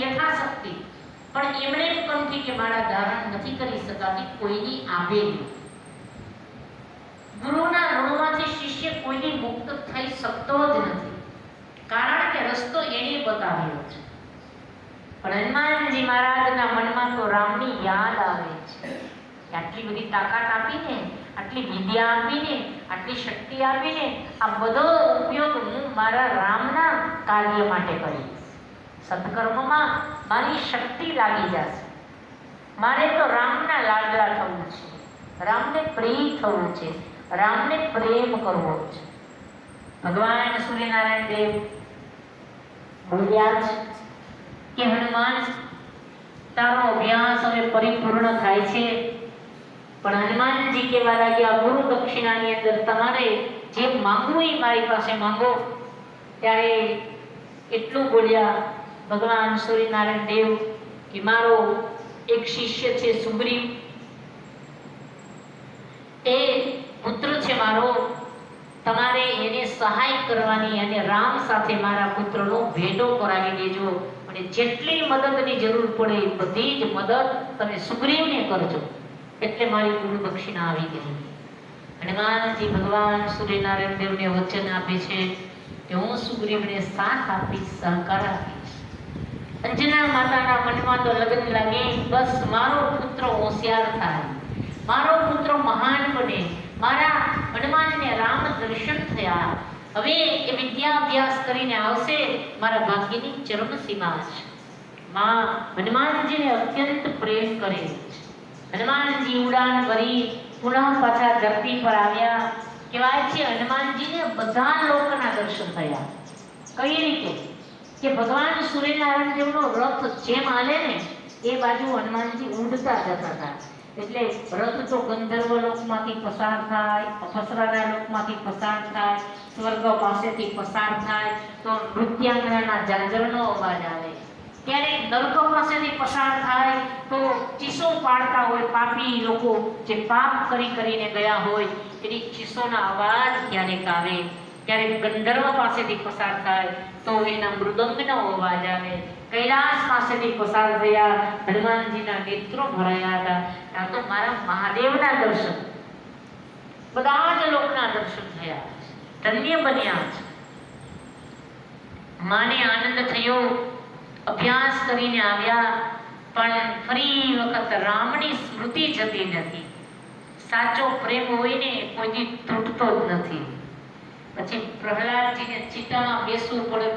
યથાશક્તિ પણ એમણે એમ કહ્યું કે માળા ધારણ નથી કરી શકાતી, કોઈની આભે નહીં. ગુરુના ઋણમાંથી શિષ્ય કોઈની મુક્ત થઈ શકતો જ નથી. કારણ કે રસ્તો એણે બતાવ્યો છે. પણ હનુમાનજી મહારાજના મનમાં તો રામની યાદ આવે છે. આટલી બધી તાકાત આપીને, આટલી વિદ્યા આપીને, આટલી શક્તિ આપીને આ બધો ઉપયોગ હું મારા રામના કાર્ય માટે કરીશ. સત્કર્મમાં મારી શક્તિ લાગી જશે. મારે તો રામના લાડલા થવું છે. રામને પ્રિય થવું છે. રામને પ્રેમ કરવો છે. ભગવાન સૂર્યનારાયણ દેવ બોલ્યા છે કે, હનુમાન, તારો અભ્યાસ હવે પરિપૂર્ણ થાય છે. પણ હનુમાનજી કહેવા લાગ્યા ગુરુ દક્ષિણાની અંદર તમારે જે માંગવું એ મારી પાસે માંગો. ત્યારે એટલું બોલ્યા ભગવાન સૂર્યનારાયણ દેવ કે મારો એક શિષ્ય છે સુગ્રીવ એ પુત્ર છે મારો. તમારે એને સહાય કરવાની અને રામ સાથે મારા પુત્રનો ભેટો કરાવી દેજો. અને જેટલી મદદની જરૂર પડે બધી જ મદદ તમે સુગ્રીવને કરજો. એટલે મારી ગુરુ દક્ષિણા આવી ગઈ. હનુમાનજી ભગવાન સૂર્યનારાયણ દેવને વચન આપે છે કે હું સુગ્રીવને સાથ આપીશ, સહકાર આપીશ. અંજના માતાના મનમાં તો લગ્ન લાગે, બસ મારો પુત્ર હોશિયાર થાય. મારો પુત્ર મહાન બને. મારા હનુમાનને રામ દર્શન થયા. હવે એ વિદ્યા અભ્યાસ કરીને આવશે, મારા ભાગ્યની ચરમ છે. માં હનુમાનજીને અત્યંત પ્રેમ કરે હનુમાનજી ઉડાન ભરી પુનઃ પાછા ધરતી પર આવ્યા. કહેવાય છે, હનુમાનજીને બધા લોકોના દર્શન થયા. કઈ રીતે? કે ભગવાન સૂર્યનારાયણ દેવનો રથ જેમ હાલે ને, એ બાજુ હનુમાનજી ઊંડતા જતા હતા. એટલે રથ તો ગંધર્વ લોકમાંથી પસાર થાય, અપસરાના લોકમાંથી પસાર થાય, સ્વર્ગ પાસેથી પસાર થાય, તો નૃત્યાંગનાના જાંજરનો અવાજ આવે. ક્યારેક નર્ગ પાસેથી પસાર થાય, તો ચીસો પાડતા હોય પાપી લોકો, જે પાપ કરી કરીને ગયા હોય, એની ચીસોના અવાજ ક્યારેક આવે. ક્યારેક ગંધર્વ પાસેથી પસાર થાય, તો એના મૃદંગનો અવાજ આવે. કૈલાસ પાસેથી પસાર થયા, હનુમાનજીના નેત્રો ભરાયા હતા. આ તો મારા મહાદેવના દર્શન. બધા જ લોકના દર્શન થયા. ધન્ય બન્યા છે માને આનંદ થયો. અભ્યાસ કરીને આવ્યા, પણ ફરી વખત રામની સ્મૃતિ જતી નથી. સાચો પ્રેમ હોય ને, કોઈથી તૂટતો જ નથી. પછી પ્રહલાદજીને ચિત્તામાં બેસવું પડે